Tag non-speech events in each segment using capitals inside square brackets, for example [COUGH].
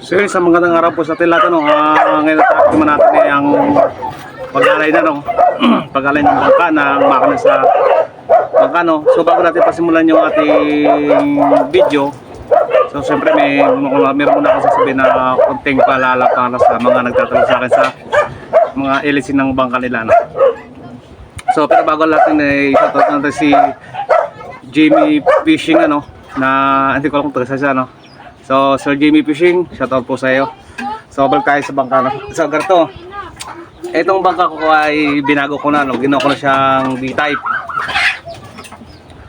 So yun, sa magandang araw po sa ating lahat, ano, uh, ngayon topic naman natin ay ang pag-alay na, no? [CLEARS THROAT] pag-alay ng bangka ng makina sa bangka, no? So bago natin pasimulan yung ating video, so siyempre may, meron muna ako sasabihin na konting paalala para sa mga nagtatanong sa akin sa mga ilisin ng bangka nila, no? So pero bago natin ay shoutout natin si Jamie Fishing ano na hindi ko alam kung taga no. So Sir Jamie Fishing, shoutout po sa iyo. So balik tayo sa bangka no. So ganito. Itong bangka ko ay binago ko na no. Ginawa ko na siyang B-type.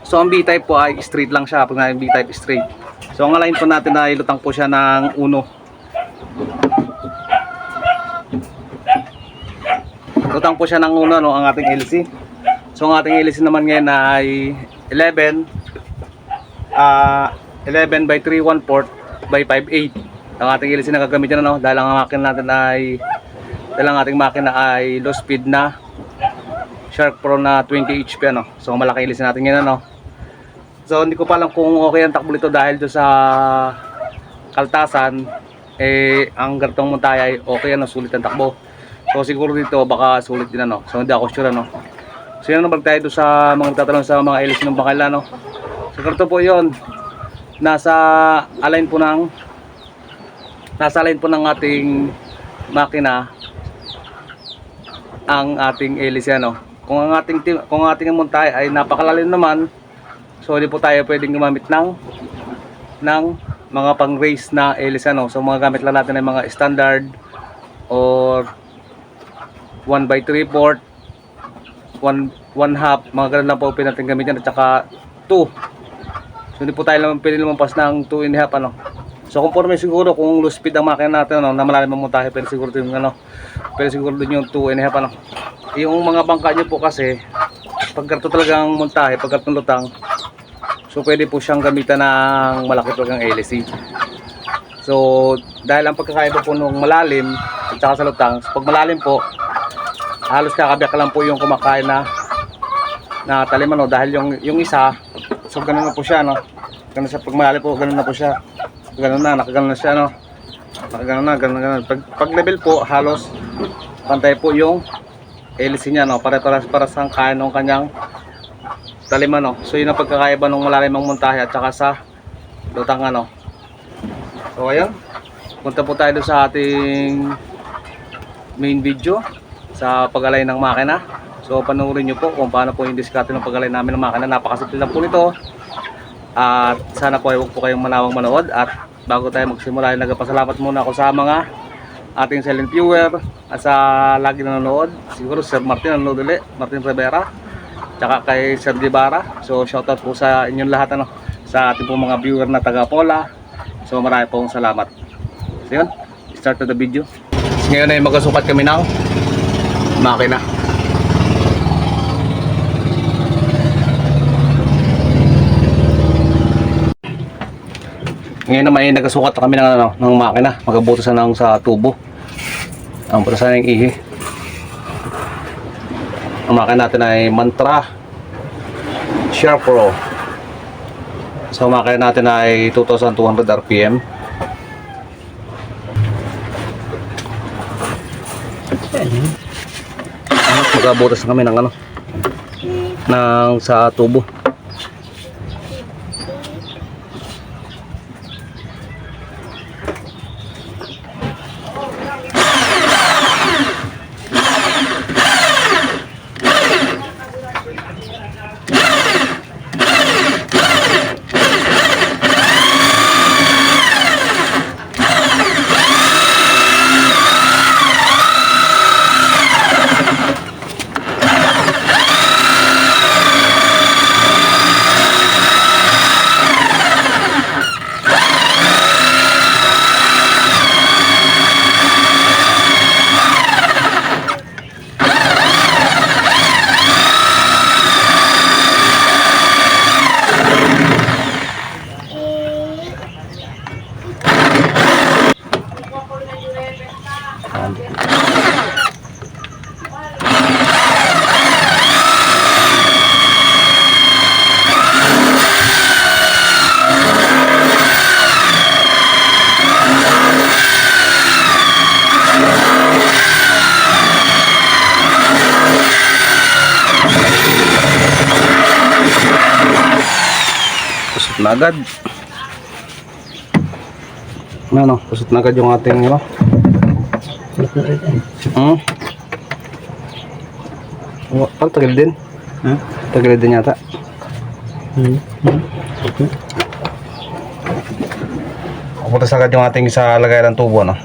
So ang B-type po ay straight lang siya pag na B-type straight. So ang line po natin ay lutang po siya ng uno. Lutang po siya ng uno no, ang ating LC. So ang ating LC naman ngayon ay 11 ah 11 by 3 1 port by 5 8 ang ating LC na gagamitin ano dahil ang makina natin ay dahil ang ating makina ay low speed na Shark Pro na 20 HP ano. So malaki LC natin yan ano. So hindi ko pa alam kung okay ang takbo nito dahil do sa kaltasan eh ang ganitong montay ay okay ano sulit ang takbo. So siguro dito baka sulit din ano. So hindi ako sure ano. So yun naman tayo doon sa mga nagtatanong sa mga LC ng bakala no. So ganito po yun. Nasa align po ng nasa align po ng ating makina ang ating LC ano. Kung ang ating kung ang ating montay ay napakalalim naman, so hindi po tayo pwedeng gumamit ng ng mga pang race na LC ano. So mga gamit lang natin ay mga standard or 1 by 3 port one, one half, mga ganun lang po pwede natin gamitin at saka 2 hindi po tayo naman pwede lumampas ng 2 and a half ano. So conforme siguro kung low speed ang makina natin ano, na malalim ang montahe pero siguro din ano pero siguro din yung 2 and a half ano. Yung mga bangka nyo po kasi pag ganito talagang montahe pag ganito lutang so pwede po siyang gamitan ng malaki talagang LC so dahil ang pagkakaiba po nung malalim at saka sa lutang so pag malalim po halos kakabiyak lang po yung kumakain na na talim ano. Dahil yung yung isa so ganun na po siya no? Ganun siya pag mahali po ganun na po siya. Ganun na nakaganon na siya no? Nakaganon na ganun ganun. Pag, pag level po halos pantay po yung LC niya no? Para para para sa kain ng kanyang talim ano so yun ang pagkakaiba ng malalim ang montahe at saka sa lutang ano? So ayun. Punta po tayo sa ating main video sa pag-alay ng makina. So panoorin nyo po kung paano po yung diskarte ng pag-alay namin ng makina. Napakasimple lang po nito. At sana po ay huwag po kayong manawang manood. At bago tayo magsimula, ay nagpasalamat muna ako sa mga ating silent viewer at sa lagi nanonood. Siguro Sir Martin nanonood ulit, Martin Rivera. Tsaka kay Sir Dibara. So shoutout po sa inyong lahat ano, sa ating po mga viewer na taga Pola. So marami pong salamat. So yun, start to the video. Ngayon ay magkasukat kami ng makina. Ngayon naman ay nagasukat na kami ng, ano, ng makina. Magabutasan ng sa tubo. Ang butasan ng ihi. Ang makina natin ay Mantra Share Pro. So makina natin ay 2,200 RPM. Magabutas na kami ng ano ng sa tubo. Na agad. Ano, kusot na agad yung ating ano. Hmm? Oh, parang tagal din. Ha? Tagal din yata. Hmm. Pupunta agad yung ating sa lagay ng tubo, no?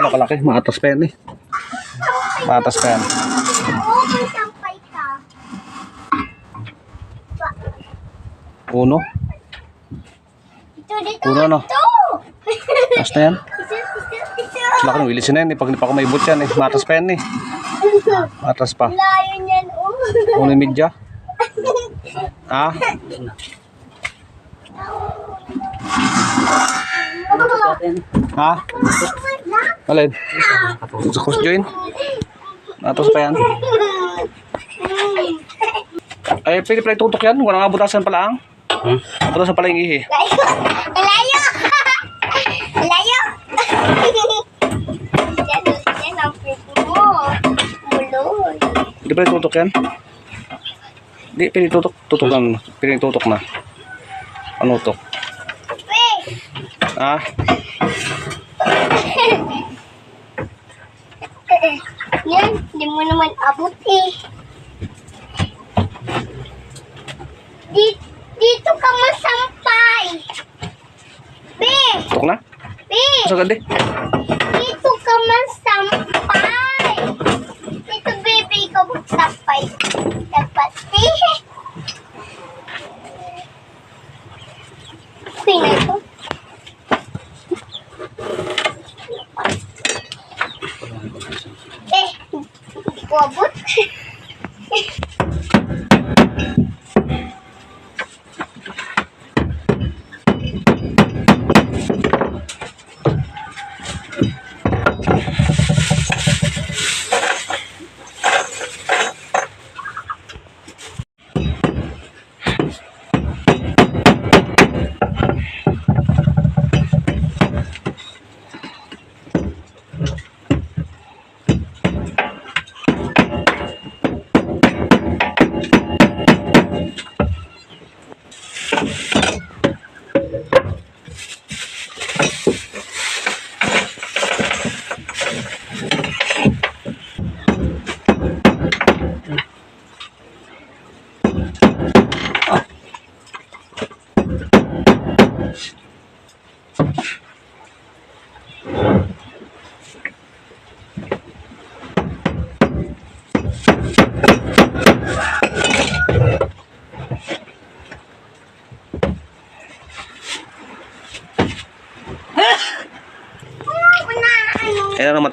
Ano kalaki? Maatas pa yan eh. Maatas pa yan. Oo, may sampay ka. Puno. Ito, dito. Puno no? Ito. Mas na yan. Isa, isa, isa. Laki ng wilis na yan eh. Pag hindi pa ako maibot yan eh. Maatas pa yan eh. Maatas pa. Layo niyan, oh. Yung media. Ah? Ha? Alin? Sa cross join? Maatas pa yan. Ay, pwede pala itutok yan. Walang abutasan pala ang. Hmm? Abutasan pala yung ihi. Layo. Layo. Layo. Yan, yan ang pretty mo. Muloy. Hindi pala itutok yan. Hindi, pwede tutok. Tutukan. Pwede tutok na. Ano to? Wait. Ah? [LAUGHS] Yan, hindi mo naman abot eh. Dito, dito ka masampay. Be, Tutok na? be, Mas agad eh. dito ka masampay.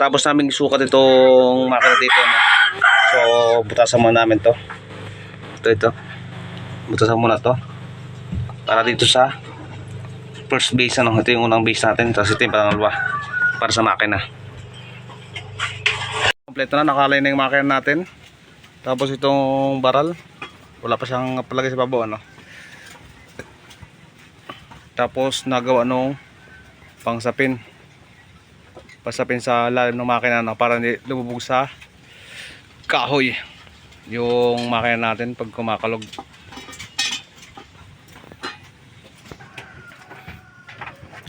Matapos namin isukat itong makina dito. No? So, butasan muna namin to. Ito, ito. Butasan muna to. Para dito sa first base. Ano? Ito yung unang base natin. Tapos ito yung pangalawa. Para sa makina. Kompleto na. Nakalay na yung makina natin. Tapos itong baral. Wala pa siyang palagay sa babo. Ano? Tapos nagawa nung pangsapin pasapin sa lalim ng makina no, para hindi lumubog sa kahoy yung makina natin pag kumakalog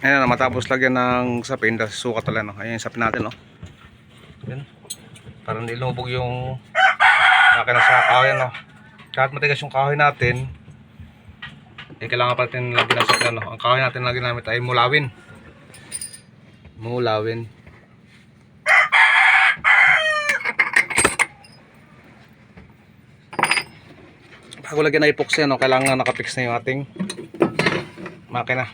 ayan na matapos lagyan ng sapin dahil sukat talaga no. ayan yung sapin natin no. Ayan. para hindi lumubog yung makina sa kahoy no. kahit matigas yung kahoy natin eh kailangan pa natin lagyan ng sapin no. ang kahoy natin lagi namin ay mulawin mulawin bago lagyan na epoxy no, kailangan nakapix na yung ating makina.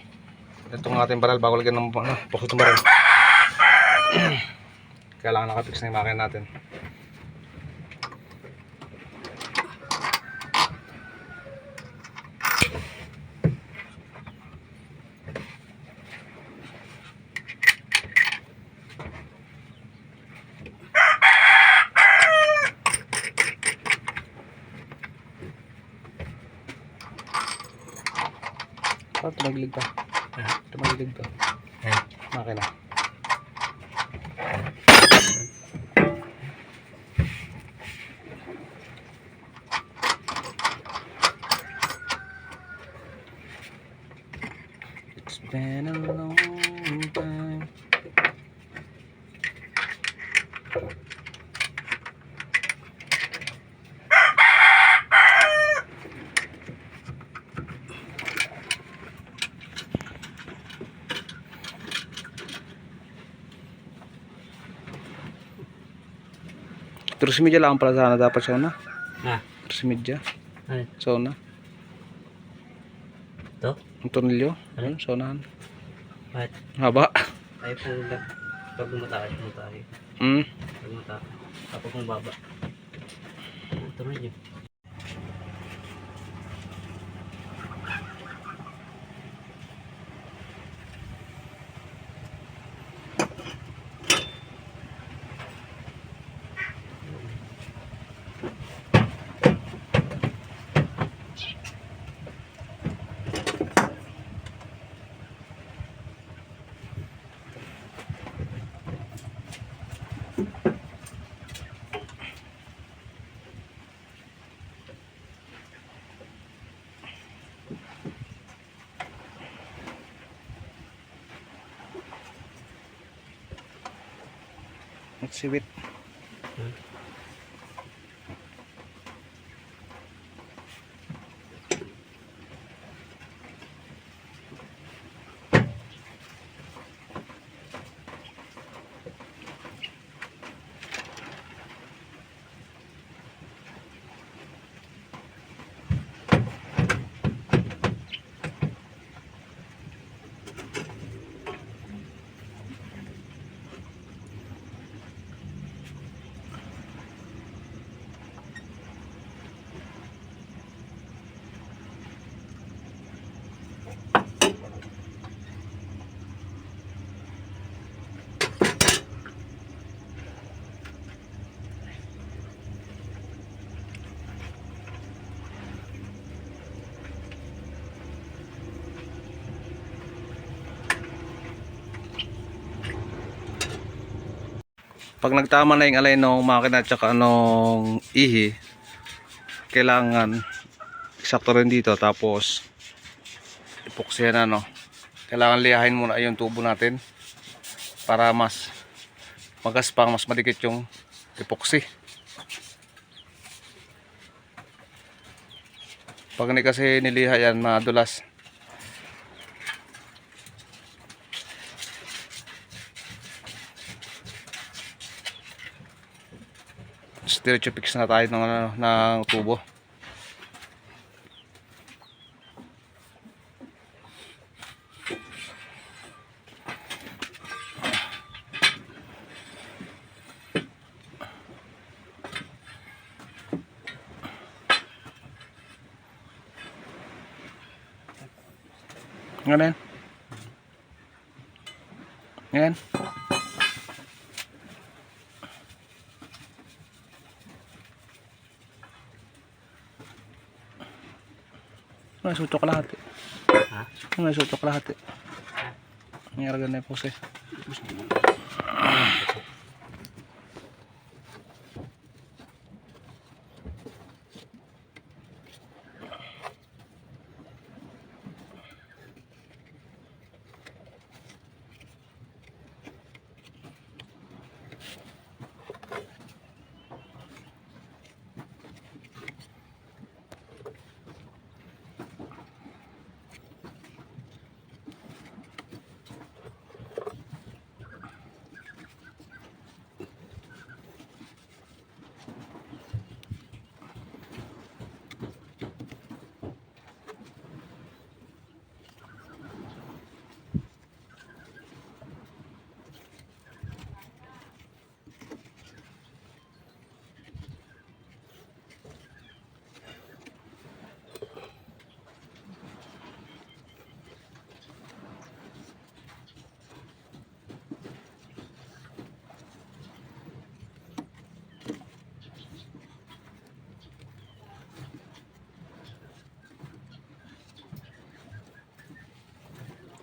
Itong ating baral bago lagyan ng ano, epoxy itong baral kailangan nakapix na yung makina natin Oh, tumaglig ka. Tumaglig ka. Makina. Terus media lang pala sana dapat sauna. Ah, Terus media. ano? Sauna. Ito? Ang tornilyo. Ano? Ayun, saunahan. Bakit? Haba. Ay po lang. Pag bumataas, bumataas. Mm. Pag bumataas. Tapos kung baba. Ito ชีวิต Pag nagtama na yung alay ng makina at saka anong ihi, kailangan eksakto rin dito tapos ipuksihan ano. Kailangan liyahin muna yung tubo natin para mas magaspang, mas madikit yung epoxy. Pag hindi kasi niliha yan, madulas. Diretso fix na tayo ng, ano, ng tubo. Ngayon. Ngayon. May sutok lahat eh. Ha? May sutok lahat eh. May argan na po siya.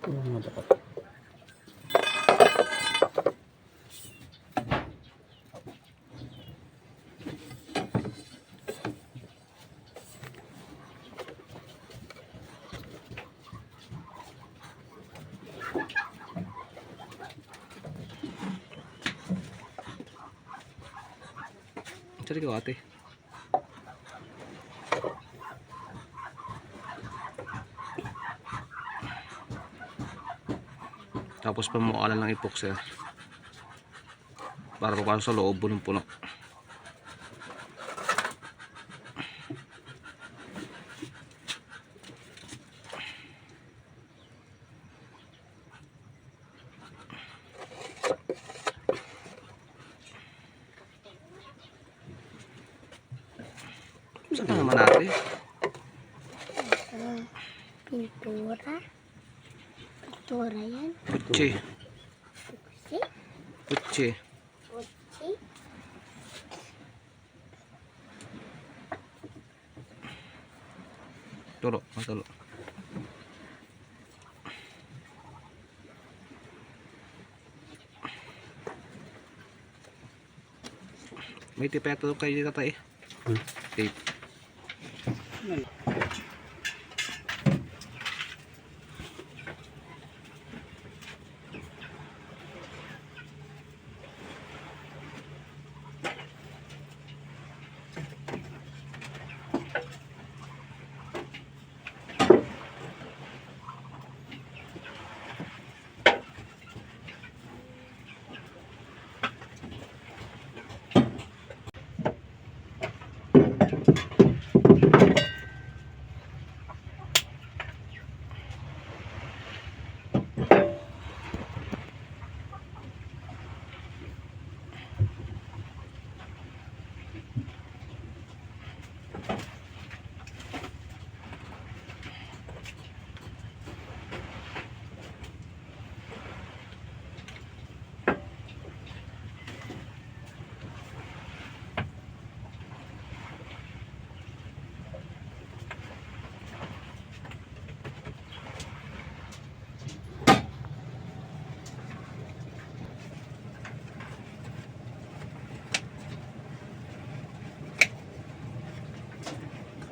Ayan mga dapat. Cari kau ate. Tapos pamukalan ng epoxy. Para papasok sa loob ng puno. Saan naman? Ah, pintura. Pintura yan. Kutsi. Pusi. Kutsi. Pusi. Turo. Matalo. May tipeto kayo dito tayo. Hmm. Tape.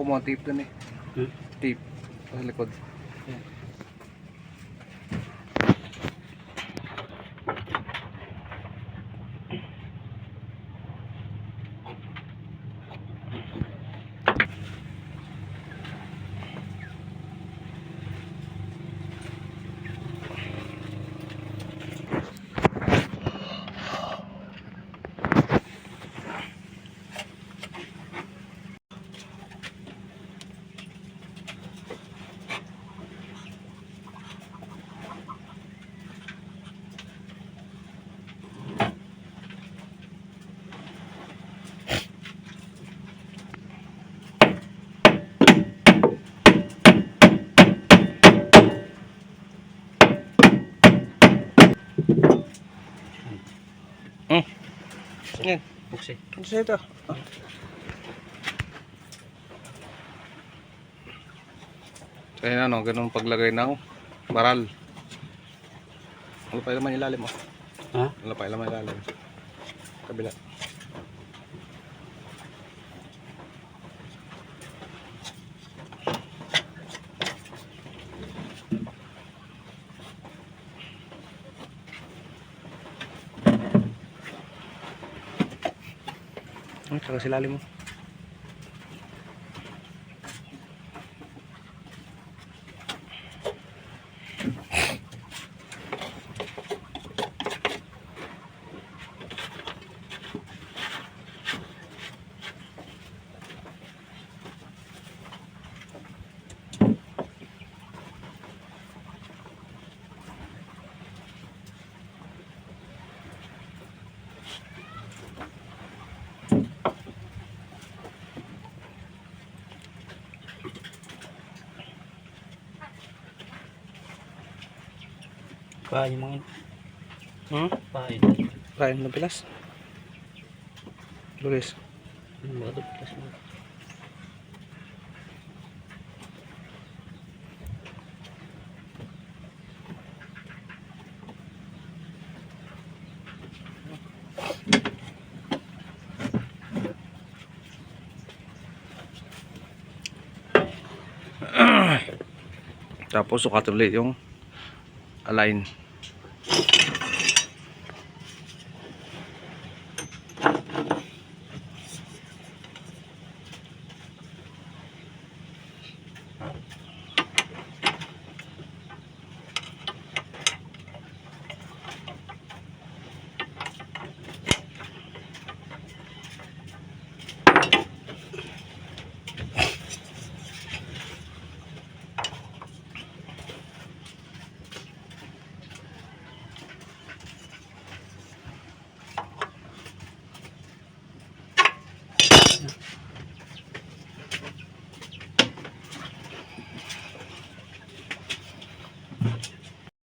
Kumuha tape dun eh. Hmm? Tape. Sa likod. Hmm. Yan. Ano sa'yo ito? So yun ano, ganun paglagay ng baral. Ano pa naman ilalim mo? Ha? Ano pa naman ilalim? Kabila. Ay, saka silalim mo. Pa, yung mga... Hmm? Pa, yun. Kain ng pilas. Lulis. Yung mga duplas mo. [CLEARS THROAT] Tapos sukat ulit yung align.